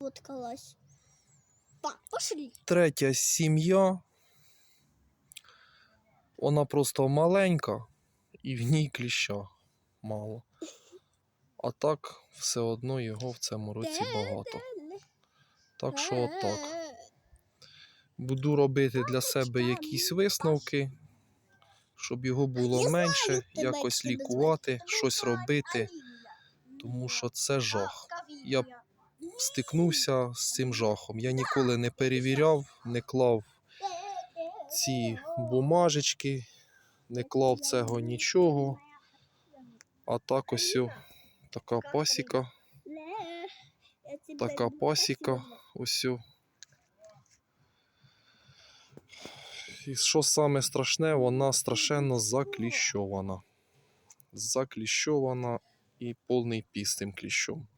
Фоткалась. Па, пошли. Третя сім'я. Вона просто маленька і в ній кліща мало. А так все одно його в цьому році багато. Так що отак. Буду робити для себе якісь висновки, щоб його було менше, якось лікувати, щось робити, тому що це жах. Я стикнувся з цим жахом. Я ніколи не перевіряв, не клав ці бумажечки, не клав цього нічого. А так ось о, така пасіка, така пасіка, ось. о. І що саме страшне, вона страшенно закліщована. Закліщована і повний піс тим кліщом.